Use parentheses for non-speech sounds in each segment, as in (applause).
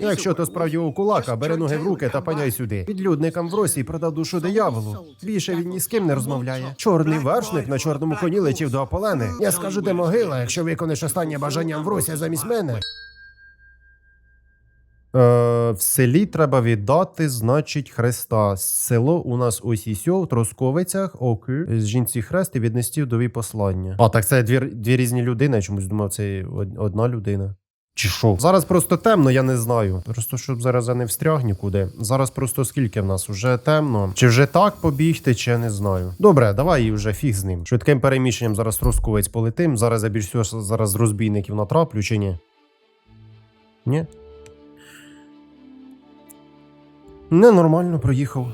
Якщо то справді у кулака, бери ноги в руки та паняй сюди. Підлюдникам в Росії продав душу дияволу. Більше він ні з ким не розмовляє. Чорний вершник на чорному коні летів до Аполени. Я скажу, де могила, якщо викониш останнє бажання в Русі замість мене. Е, в селі треба віддати, значить, хреста. Село у нас ось і сьо, в Тросковицях, оки. З жінці хрест і віднести вдові послання. А, так це дві, дві різні людини. Я чомусь думав, це одна людина. Чи що? Зараз просто темно, я не знаю. Просто щоб зараз я не встряг нікуди. Зараз просто скільки в нас уже темно. Чи вже так побігти, чи я не знаю. Добре, давай і вже фіг з ним. Швидким переміщенням зараз Тросковець полетим. Зараз я більш всього зараз розбійників натраплю, чи ні? Ні? Ненормально проїхав.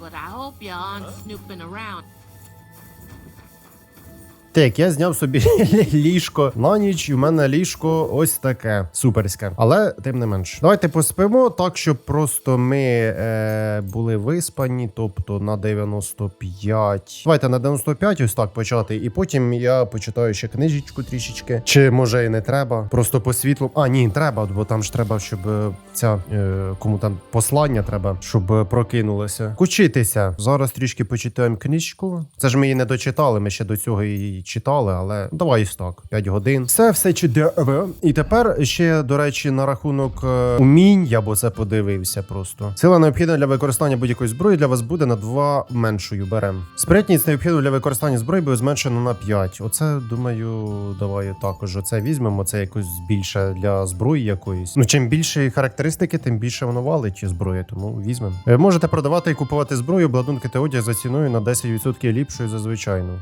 But I hope snooping around. Так, я зняв собі (laughs) ліжко на ніч, в мене ліжко ось таке суперське. Але тим не менш, давайте поспимо так, щоб просто ми е, були виспані, тобто на 95. Давайте на 95 ось так почати, і потім я почитаю ще книжечку трішечки. Чи може і не треба? Просто по світлу. А, ні, треба, бо там ж треба, щоб е, ця е, кому там послання треба, щоб е, прокинулося. Кучитися. Зараз трішки почитаємо книжку. Це ж ми її не дочитали, ми ще до цього її читали, але давай так. 5 годин. Все все чудово. І тепер ще, до речі, на рахунок е, умінь, я б це подивився просто. Сила необхідна для використання будь-якої зброї для вас буде на 2 меншою. Берем. Спритність необхідна для використання зброї буде зменшено на 5. Оце, думаю, давай також оце візьмемо. Це якось більше для зброї якоїсь. Ну, чим більше характеристики, тим більше воно валить зброї, тому візьмемо. Е, Можете продавати і купувати зброю, обладунки та одяг за ціною на 10% ліпшою за звичайну.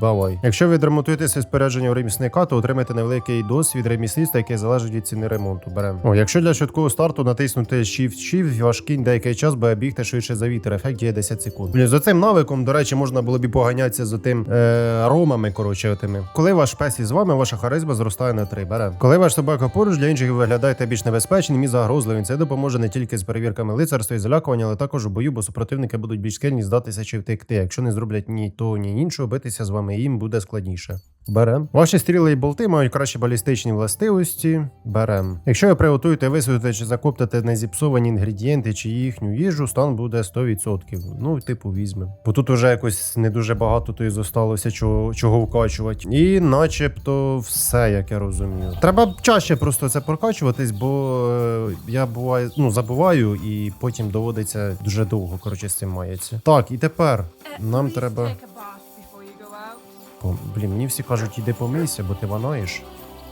Бавай. Якщо ви дремонтуєтеся спорядження у ремісника, то отримаєте невеликий досвід ремісничства, який залежить від ціни ремонту. Беремо. О, якщо для швидкого старту натиснути Shift-Shift, ваш кінь деякий час буде бігти швидше за вітер. Ефект діє 10 секунд. Блін, за цим навиком, до речі, можна було б і поганятися за тим е, ромами, коротше, отими. Коли ваш пес із вами, ваша харизма зростає на 3. Беремо. Коли ваш собака поруч для інших ви виглядаєте більш небезпечним і загрозливим. Це допоможе не тільки з перевірками лицарства і залякування, але також у бою, бо супротивники будуть більш схильні здатися чи втекти. Якщо не зроблять ні то, ні іншого, битися з вами їм буде складніше. Берем. Ваші стріли і болти мають кращі балістичні властивості. Берем. Якщо ви приготуєте, висвітлите чи закоптите незіпсовані інгредієнти чи їхню їжу, стан буде 100%. Ну, типу, візьмемо. Бо тут уже якось не дуже багато то і зосталося чого, чого вкачувати. І начебто все, як я розумію. Треба чаще просто це прокачуватись, бо е, я буваю, ну, забуваю, і потім доводиться дуже довго, коротше, з цим мається. Так, і тепер нам треба. По- Блін, мені всі кажуть, іди помийся, бо ти ванаєш.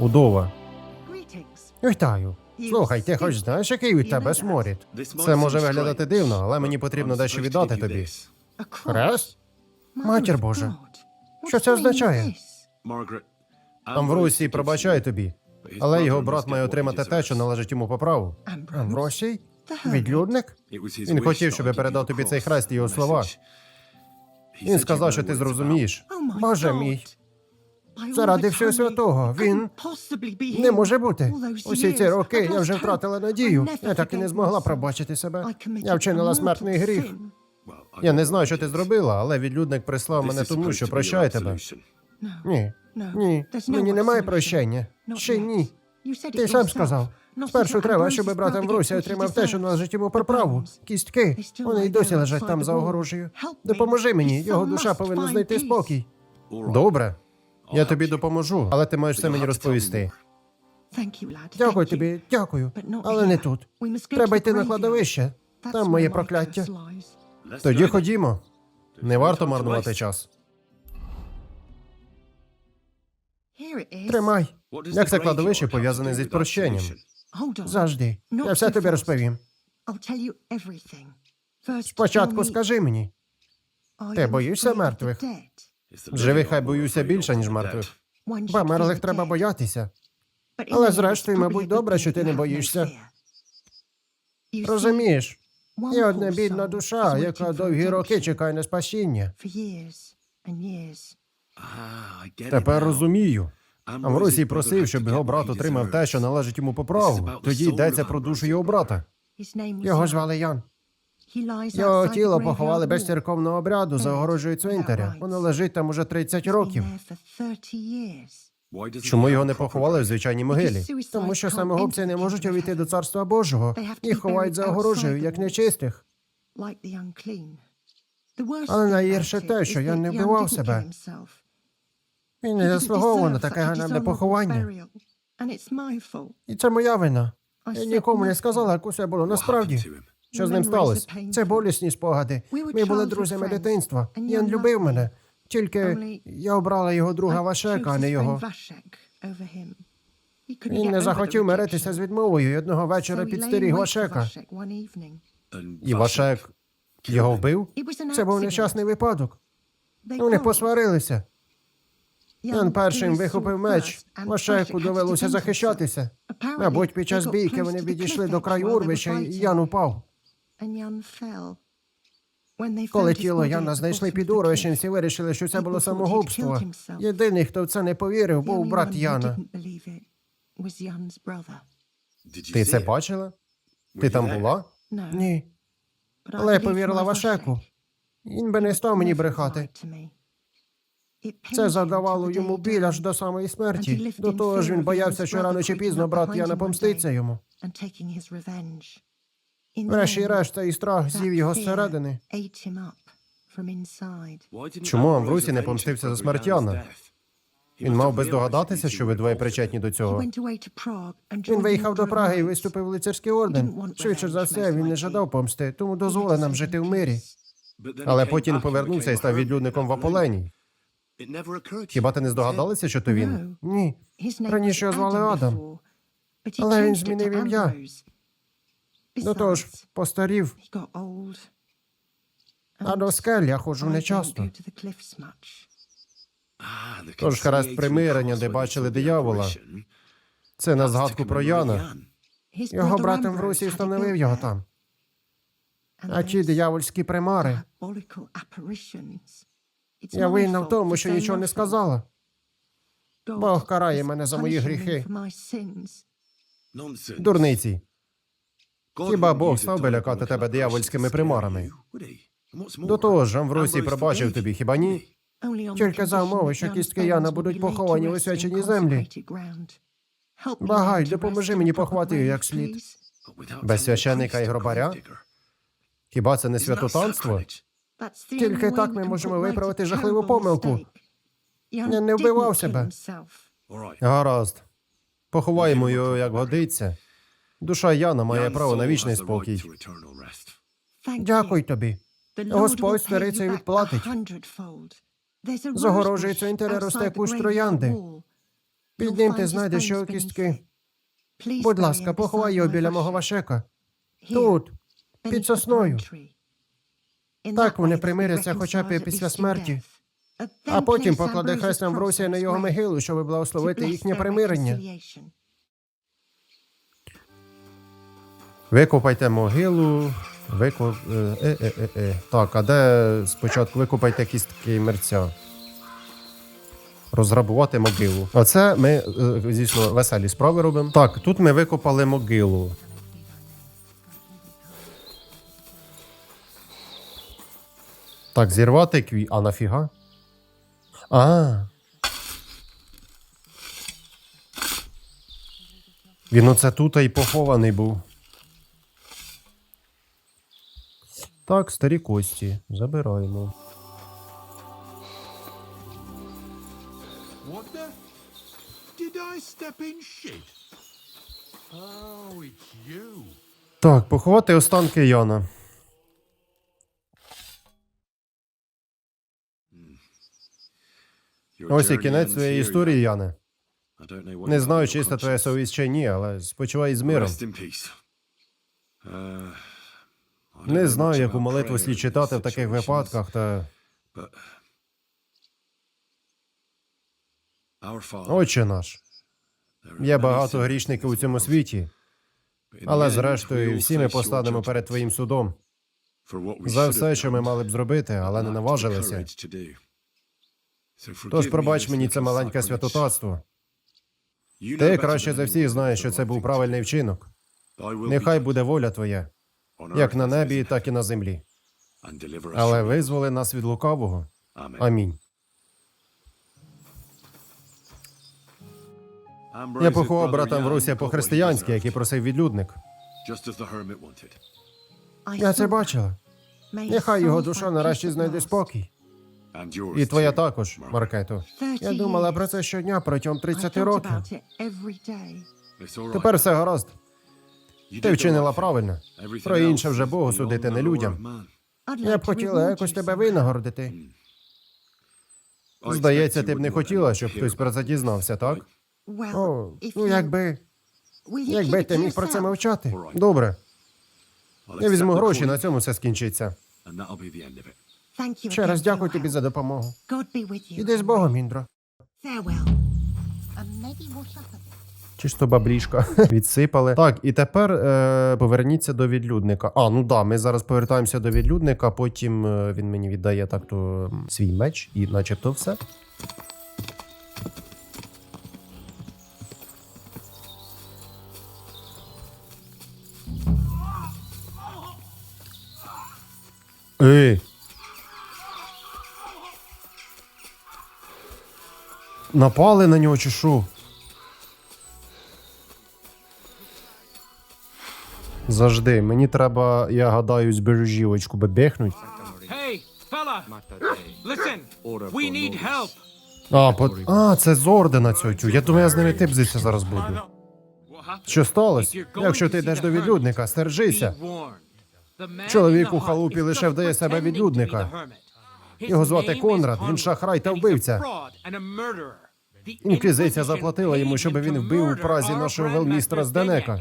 Удова. Вітаю. Слухай, ти хоч знаєш, який у тебе сморід? Це може виглядати дивно, але мені потрібно дещо віддати тобі. Хрест? Матір Божа. Що це означає? Амвросій пробачає тобі, але його брат має отримати те, що належить йому по праву. Амвросій? Відлюдник? Він хотів, щоб я передав тобі цей хрест і його слова. Він сказав, що ти зрозумієш. Боже мій, заради всього святого, він не може бути. Усі ці роки я вже втратила надію. Я так і не змогла пробачити себе. Я вчинила смертний гріх. Я не знаю, що ти зробила, але відлюдник прислав мене тому, що прощає тебе. Ні, ні, мені немає прощення. Ще ні. Ти сам сказав. Спершу треба, щоб брат Амвросія отримав те, що належить йому по праву. Кістки. Вони й досі лежать там за огорожею. Допоможи мені, його душа повинна знайти спокій. Добре, я тобі допоможу, але ти маєш все мені розповісти. Дякую тобі, дякую. Але не тут. Треба йти на кладовище. Там моє прокляття. Тоді ходімо. Не варто марнувати час. Тримай. Як це кладовище пов'язане з відпрощенням? Завжди. Я все тобі розповім. Спочатку скажи мені. Ти боїшся мертвих? Живих хай боюся більше, ніж мертвих. Померлих треба боятися. Але зрештою, мабуть, добре, що ти не боїшся. Розумієш, є одна бідна душа, яка довгі роки чекає на спасіння. Тепер розумію. Амвросій просив, щоб його брат отримав те, що належить йому по праву. Тоді йдеться про душу його брата. Його звали Ян. Його тіло поховали без церковного обряду за огорожею цвинтаря. Воно лежить там уже 30 років. Чому його не поховали в звичайній могилі? Тому що самогубці не можуть увійти до царства Божого. Їх ховають за огорожею, як нечистих. Але найгірше те, що я не вбивав себе. Він не заслуговував на таке ганебне поховання. І це моя вина. Я нікому не сказала, як усе було насправді. Що з ним сталося? Це болісні спогади. Ми були друзями дитинства. Ян любив мене. Тільки я обрала його друга Вашека, а не його. Він не захотів миритися з відмовою і одного вечора підстеріг Вашека. І Вашек його вбив? Це був нещасний випадок. Вони посварилися. Ян першим вихопив меч. Вашеку довелося захищатися. Мабуть, під час бійки вони відійшли до краю урвища, і Ян упав. Коли тіло Яна знайшли під урвищем, всі вирішили, що це було самогубство. Єдиний, хто в це не повірив, був брат Яна. Ти це бачила? Ти там була? Ні. Але я повірила Вашеку. Він би не став мені брехати. Це завдавало йому біль аж до самої смерті. До того ж, він боявся, що рано чи пізно брат Яна помститься йому. Врешті-решт, цей страх з'їв його зсередини. Чому Амвросій не помстився за смерть Яна? Він мав би здогадатися, що ви двоє причетні до цього. Він виїхав до Праги і виступив в лицарський орден. Швидше за все, він не жадав помсти, тому дозволив нам жити в мирі. Але потім повернувся і став відлюдником в Аполені. Хіба ти не здогадалася, що то він? Ні. Раніше його звали Адам. Але він змінив ім'я. До того ж, постарів, а до скель я ходжу нечасто. Тож хрест примирення, де бачили диявола. Це на згадку про Яна. Його братом в Русі встановив його там. А ті диявольські примари. Я винна в тому, що нічого не сказала. Бог карає мене за мої гріхи. Дурниці. Хіба Бог став би лякати тебе диявольськими примарами? До того ж, Амвросій пробачив тобі, хіба ні? Тільки за умови, що кістки Яна будуть поховані в освяченій землі. Багай, допоможи мені поховати її як слід. Без священника і гробаря? Хіба це не святотанство? Тільки так ми можемо виправити жахливу помилку. Я не вбивав себе. Гаразд. Поховаємо його, як годиться. Душа Яна має право на вічний спокій. Дякую тобі. Господь старицею відплатить. Загорожується інтерер росте кущ троянди. Під ним ти знайдеш його кістки. Будь ласка, поховай його біля мого вашека. Тут, під сосною. Так вони примиряться хоча б і після смерті. А потім покладе хрест Амвросія на його могилу, щоб благословити їхнє примирення. Викопайте могилу. Викоп... Е, е, е, е, е. Так, а де спочатку викопайте кістки мерця? Розграбувати могилу. Оце ми, е, звісно, веселі справи робимо. Так, тут ми викопали могилу. Так, зірвати кві. А нафіга? А. Він оце тут і похований був. Так, старі кості. Забираємо. What the? Did I step in shit? Oh, it's you. Так, поховати останки Яна. Ось і кінець твоєї історії, Яне. Не знаю, чиста твоя совість чи ні, але спочивай з миром. Не знаю, яку молитву слід читати в таких випадках, та Отче наш. Є багато грішників у цьому світі, але зрештою всі ми постанемо перед твоїм судом за все, що ми мали б зробити, але не наважилися. Тож пробач мені це маленьке святотатство. Ти краще за всіх знаєш, що це був правильний вчинок. Нехай буде воля твоя, як на небі, так і на землі. Але визволи нас від лукавого. Амінь. Я поховав брата Амвросія по-християнськи, як і просив відлюдник. Я це бачила. Нехай його душа нарешті знайде спокій. І твоя також, Маркето. Я думала про це щодня протягом 30 років. Тепер все гаразд. Ти вчинила правильно. Про інше вже Богу судити не людям. Я б хотіла якось тебе винагородити. Здається, ти б не хотіла, щоб хтось про це дізнався, так? О, ну якби, якби ти міг про це мовчати. Добре. Я візьму гроші, на цьому все скінчиться. Ще раз дякую тобі за допомогу. Іди з Богом, Індро. Чисто баблішка (laughs) відсипали. Так, і тепер е, поверніться до відлюдника. А, ну да, ми зараз повертаємося до відлюдника, потім е, він мені віддає так то свій меч, і начебто все. Ей! Напали на нього чи що? Завжди. Мені треба, я гадаю, збережівочку бебехнуть. А, по... а, це з ордена цього. Я думаю, я з ними типзитися зараз буду. Що сталося? Якщо ти йдеш до відлюдника, стержися. Чоловік у халупі лише вдає себе відлюдника. Його звати Конрад, він шахрай та вбивця. Інквізиція заплатила йому, щоб він вбив у Празі нашого велмістра Зденека.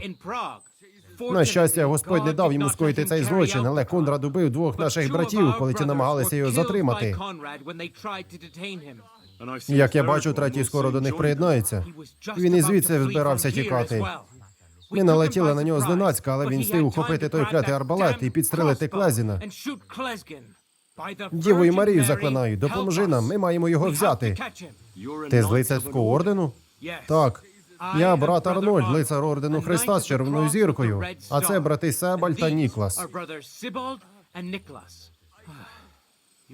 На щастя, Господь не дав йому скоїти цей злочин, але Конрад убив двох наших братів, коли ті намагалися його затримати. Як я бачу, третій скоро до них приєднається. Він і звідси збирався тікати. Ми налетіли на нього зненацька, але він встиг ухопити той клятий арбалет і підстрелити Клезіна. Дівою Марію заклинаю, допоможи нам, ми маємо його взяти. Ти з лицарського ордену? Так. Я брат Арнольд, лицар ордену Христа з червоною зіркою. А це брати Себаль та Ніклас.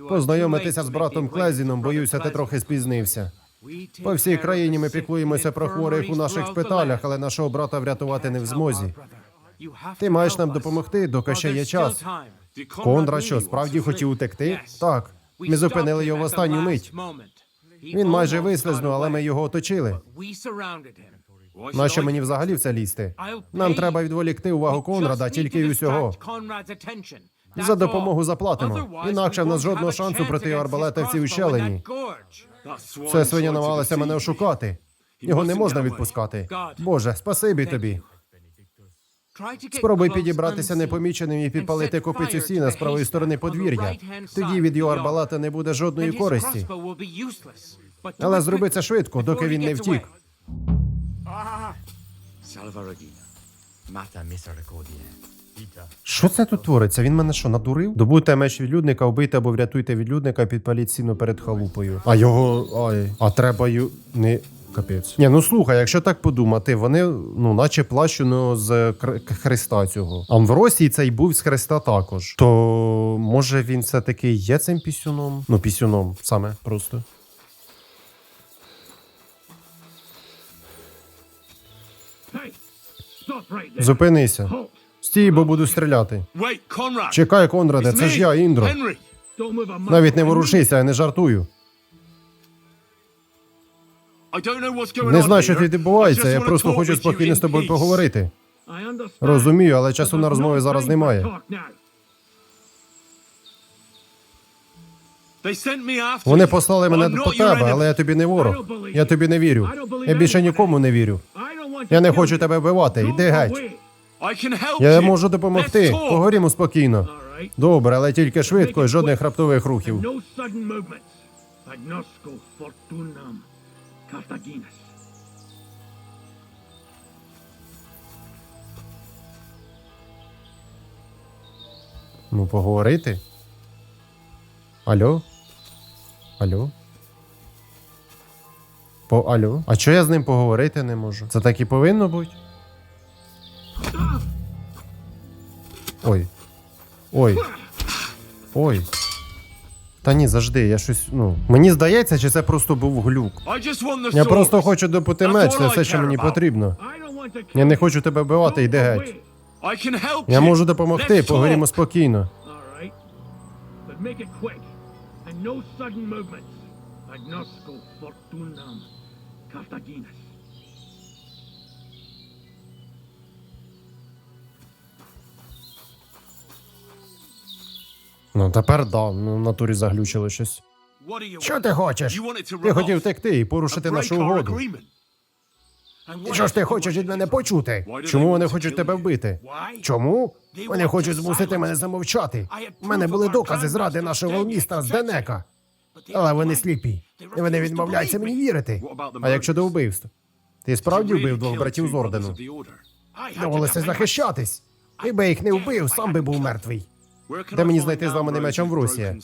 Познайомитися з братом Клезіном, боюся, ти трохи спізнився. По всій країні ми піклуємося про хворих у наших шпиталях, але нашого брата врятувати не в змозі. Ти маєш нам допомогти, доки ще є час. Кондра що, справді хотів утекти? Так. Ми зупинили його в останню мить. Він майже вислизнув, але ми його оточили. Нащо мені взагалі в це лізти? Нам треба відволікти увагу Конрада, тільки й усього. За допомогу заплатимо. Інакше в нас жодного шансу проти арбалета в цій ущелині. Це свиня намагалася мене ошукати. Його не можна відпускати. Боже, спасибі тобі. Спробуй підібратися непоміченим і підпалити копицю сіна з правої сторони подвір'я. Тоді від його арбалета не буде жодної користі. Але зроби це швидко, доки він не втік. Що це тут твориться? Він мене що, надурив? Добуйте меч відлюдника, вбийте або врятуйте відлюдника, підпаліть сіно перед халупою. А його. Ай. А треба ю. Не. Капець. Ні, ну слухай, якщо так подумати, вони, ну, наче плащено з кр- к- Христа цього. Амвросій цей був з Христа також. То може він все-таки є цим пісюном? Ну, пісюном саме просто. Зупинися. Стій, бо буду стріляти. Чекай, Конраде, це ж я, Індро. Навіть не ворушися, я не жартую. Не знаю, що тут відбувається. Я просто хочу спокійно з тобою поговорити. Розумію, але часу на розмови зараз немає. Вони послали мене по тебе, але я тобі не ворог. Я тобі не вірю. Я більше нікому не вірю. Я не хочу тебе вбивати. Йди геть. Я можу допомогти. Поговоримо спокійно. Добре, але тільки швидко і жодних раптових рухів. Carthaginus. Ну, поговорити. Алло? Алло? По алло? А чого я з ним поговорити не можу? Це так і повинно бути? Ой. Ой. Ой. Та ні, завжди, я щось. Ну. Мені здається, чи це просто був глюк. Я просто хочу допити меч, це все, що мені потрібно. Я не хочу тебе вбивати, йди геть. Я можу допомогти, поговоримо спокійно. But Ну тепер да, ну в натурі заглючило щось. Що ти хочеш? Ти хотів втекти і порушити нашу угоду. what Що ж ти хочеш від мене почути? Чому вони хочуть тебе вбити? Чому? Вони хочуть змусити мене замовчати. У мене були докази зради нашого міста з. Денека. Але вони сліпі. І вони відмовляються мені вірити. А якщо до murders? вбивств? Ти справді вбив двох братів з ордену? Довелося захищатись. Якби їх не вбив, сам би був мертвий. Де мені знайти зламаний мечем в Русі?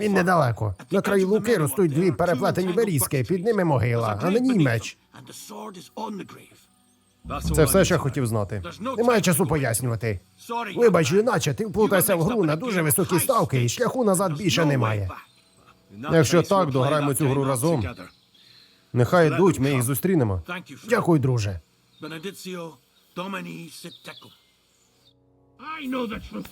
Він недалеко. На краю луки ростуть дві переплетені берізки, під ними могила, а на ній меч. Це все, що я хотів знати. Немає часу пояснювати. Вибач, іначе ти вплутався в гру на дуже високі ставки, і шляху назад більше немає. Якщо так, дограємо цю гру разом. Нехай йдуть, ми їх зустрінемо. Дякую, друже. I know the truth.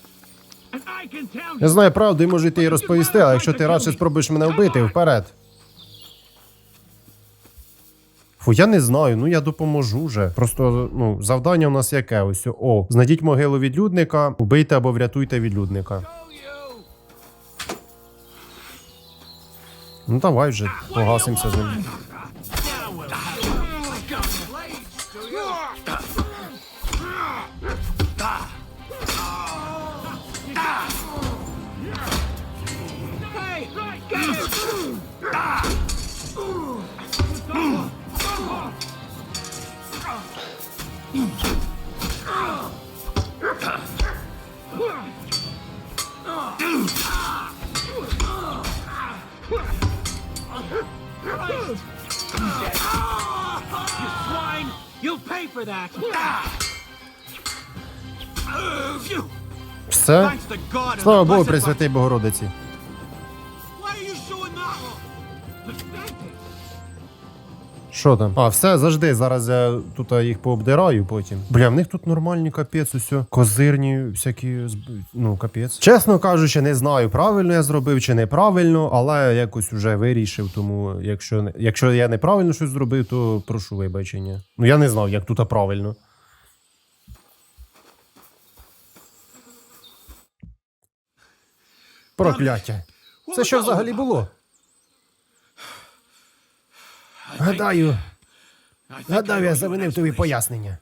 Я знаю правду і можу йти і розповісти, але якщо ти радше спробуєш мене вбити, вперед. Фу, я не знаю, ну я допоможу вже. Просто ну, завдання у нас яке ось. О, знайдіть могилу відлюдника, вбийте або врятуйте відлюдника. Ну давай вже, погасимося з ним. Все? Слава Богу, Пресвятий Богородиці. Що там? А, все, завжди. Зараз я тут їх пообдираю потім. Бля, в них тут нормальні капець, усе. Козирні, всякі, ну, капець. Чесно кажучи, не знаю, правильно я зробив чи неправильно, але якось вже вирішив. Тому якщо, якщо я неправильно щось зробив, то прошу вибачення. Ну я не знав, як тут правильно. Прокляття. Це що взагалі було? Гадаю, гадаю, я завинив тобі пояснення.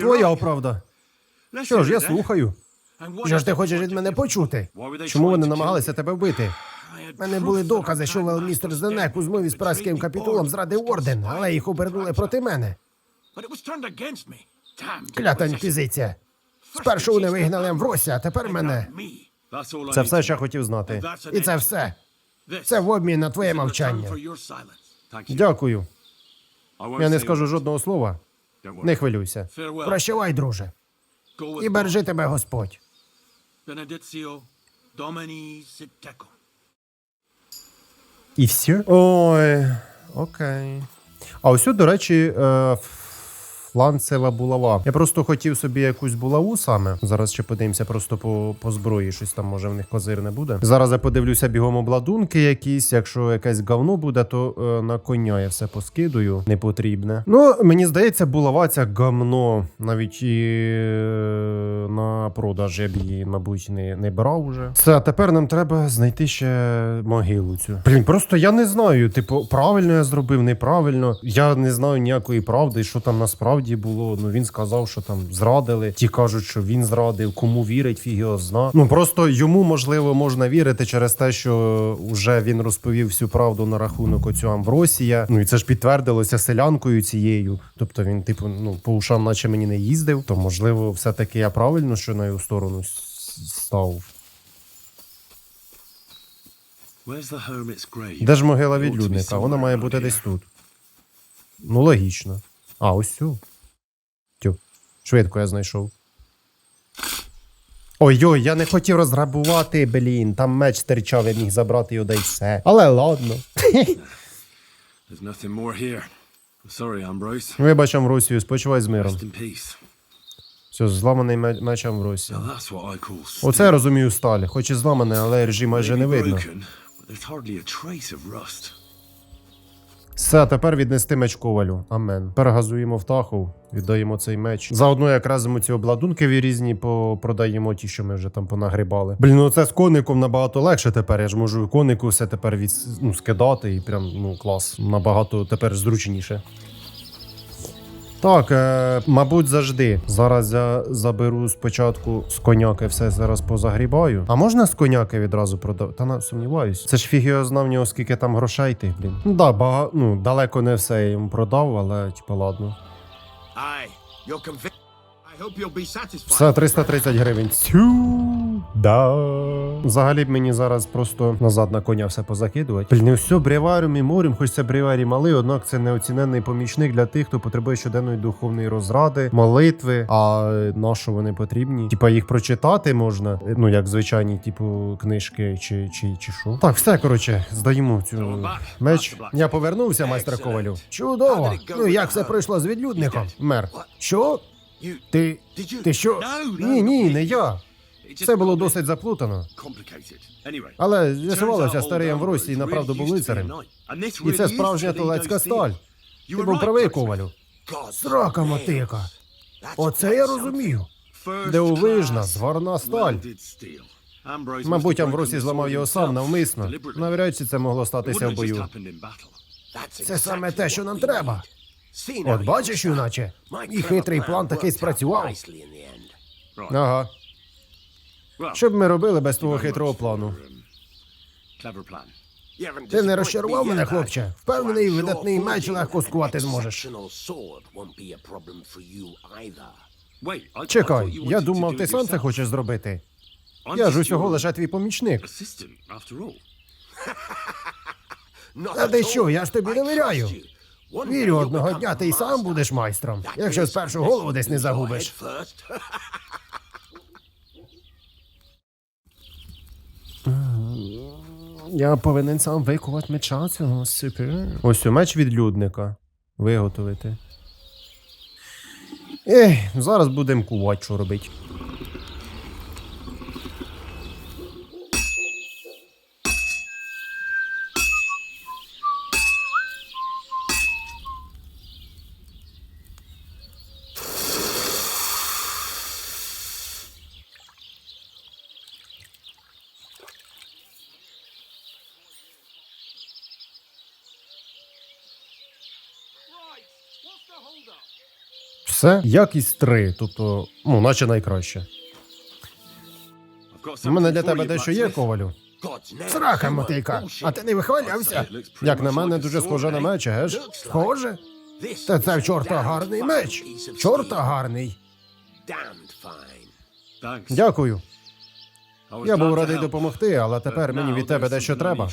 Твоя правда. Що ж, я слухаю. Що ж ти хочеш від мене почути? Чому вони намагалися тебе вбити? У мене були докази, що велмістер Зенек у змові з празьким капітулом зрадив орден, але їх обернули проти мене. Клята інквізиція. Спершу вони вигнали Амвросія, а тепер мене. Це все, що я хотів знати. І це все. Це в обмін на твоє мовчання. Дякую. Я не скажу жодного слова. Не хвилюйся. Прощавай, друже. І бережи тебе Господь. І все? Ой, окей. А ось, до речі, фланцева булава. Я просто хотів собі якусь булаву саме. Зараз ще подивимося просто по, по зброї, щось там може в них козирне буде. Зараз я подивлюся бігом обладунки якісь. Якщо якесь говно буде, то е, на коня я все поскидую. Не потрібне. Ну, мені здається, булава ця говно. Навіть і е, на продаж я б її, мабуть, не, не брав уже. Все, тепер нам треба знайти ще могилу цю. Блін, просто я не знаю. Типу, правильно я зробив, неправильно. Я не знаю ніякої правди, що там насправді було. Ну він сказав, що там зрадили. Ті кажуть, що він зрадив. Кому вірить, фіг його зна. Ну просто йому можливо можна вірити через те, що вже він розповів всю правду на рахунок оцю Амвросія. Ну і це ж підтвердилося селянкою цією. Тобто він, типу, ну по ушам, наче мені не їздив. То можливо, все таки я правильно, що на його сторону став. Де ж могила відлюдника? Вона має бути десь тут. Ну, логічно. А, ось цю. Швидко я знайшов. Ой-ой, я не хотів розграбувати, блін. Там меч стирчав, я міг забрати його да й все. Але ладно. There's nothing more here. Sorry, Ambrose. Вибач, Амвросію, спочивай з миром. Rest in peace. Все, зламаний ме- меч Амвросії. Now that's what I call steel. Оце я розумію сталь. Хоч і зламаний, але режі майже не видно. broken, but there's hardly a trace of rust. Все, тепер віднести меч ковалю. Амен. Перегазуємо в таху, віддаємо цей меч. Заодно якраз ми ці обладунки різні попродаємо, ті, що ми вже там понагрібали. Блін, ну це з коником набагато легше тепер. Я ж можу конику все тепер від, ну, скидати і прям ну клас. Набагато тепер зручніше. Так, е, мабуть, завжди. Зараз я заберу спочатку з коняки все зараз позагрібаю. А можна з коняки відразу продати? Та на сумніваюсь. Це ж фіг його знав нього, скільки там грошей тих, блін. Ну да, бага... ну, далеко не все я йому продав, але типа ладно. Все 330 гривень. Тю, да. Взагалі б мені зараз просто назад на коня все позакидувати. Блін, не все бреваріум і морем, хоч це бреварі малий, однак це неоціненний помічник для тих, хто потребує щоденної духовної розради, молитви. А на що вони потрібні? Типа їх прочитати можна, ну як звичайні, типу, книжки чи, чи, чи що. Так, все коротше, здаємо цю меч. Я повернувся, майстер ковалю. Чудово. Ну як все пройшло з відлюдником? Мер. Що? Ти. Ти що? Ні, ні, не я. Це було досить заплутано. Але з'ясувалося, старий Амвросій направду був лицарем. І це справжня steel. сталь. Ти був правий, ковалю. Срака мотика. Оце я розумію. Дивовижна, зварна сталь. Мабуть, Амвросій зламав його сам навмисно. Навряд чи це могло статися в бою. Це саме те, що нам треба. От бачиш, юначе, clever хитрий план таки worked out спрацював. Ага. Що б ми робили без твого хитрого плану? um, Ти не розчарував мене, хлопче. Впевнений, видатний меч легко скувати зможеш. Чекай, я думав, ти сам це хочеш зробити. Я ж усього лише твій помічник. Та ти що, я ж тобі довіряю. Вірю, одного дня ти й сам будеш майстром, якщо спершу голову десь не загубиш. Я повинен сам викувати меча цього супер. Ось у меч відлюдника. Виготовити. Ех, зараз будемо кувати, що робити. Все, якість 3, тобто, ну, наче найкраще. У мене для тебе дещо є, ковалю. Мотика. bullshit. А ти не вихвалявся? Як на мене, дуже схоже на меч, геш? Схоже? Та це в чорта гарний меч. Чорта гарний. Дякую. Я був радий допомогти, але тепер мені від тебе дещо треба.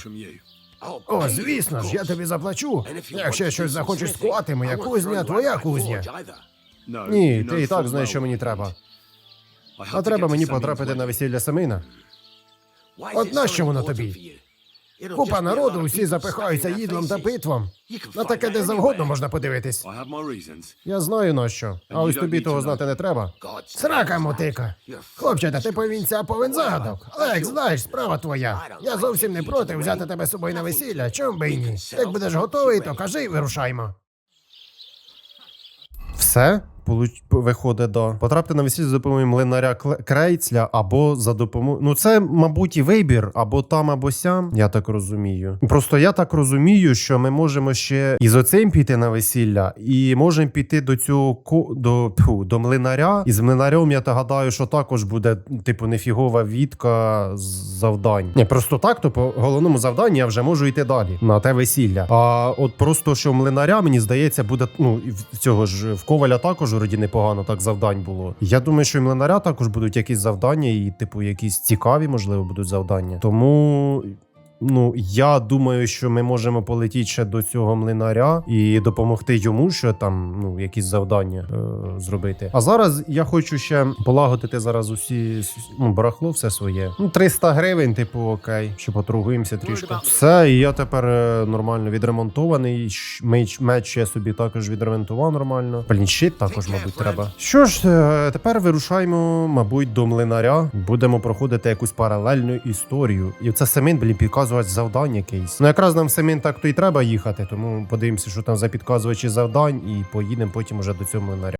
О, звісно ж, я тобі заплачу. Якщо щось захочеш скувати, моя кузня, твоя кузня. Ні, ти і так знаєш, що мені треба. А треба мені потрапити на весілля Семина. От нащо воно тобі? Купа народу, усі запихаються їдлом та питвом. На таке де завгодно можна подивитись. Я знаю на що. А ось тобі того знати не треба. Срака мотика. you're Хлопче, та ти повінця повен загадок. Але знаєш, справа твоя. Я зовсім не проти взяти тебе з собою на весілля. Чом би і ні? Як будеш готовий, то кажи і вирушаймо. Все? Получ- Виходить, да. Потрапити на весілля за допомогою млинаря Крейцля або за допомогою. Ну, це, мабуть, і вибір, або там, або сям. Я так розумію. Просто я так розумію, що ми можемо ще і з оцим піти на весілля, і можемо піти до цього до, тьфу, до млинаря. І з млинарем я та гадаю, що також буде, типу, нефігова відка завдань. Ні, просто так, то по головному завданні я вже можу йти далі на те весілля. А от просто що млинаря, мені здається, буде ну і в цього ж в коваля також вроді непогано так завдань було. Я думаю, що і млинаря також будуть якісь завдання, і типу якісь цікаві, можливо, будуть завдання. Тому ну я думаю, що ми можемо полетіти ще до цього млинаря і допомогти йому, що там ну якісь завдання е, зробити. А зараз я хочу ще полагодити зараз усі ну, барахло, все своє. Ну 300 гривень, типу, окей, ще поторгуємося трішки. Все, і я тепер е, нормально відремонтований. Меч, меч я собі також відремонтував нормально. Блін, щит також, мабуть, треба. Що ж, е, тепер вирушаємо, мабуть, до млинаря. Будемо проходити якусь паралельну історію. І це Семін, блін, підказувати завдань якесь. Ну якраз нам самим так то і треба їхати, тому подивимося, що там за підказувачі завдань, і поїдемо потім уже до цього млинаря.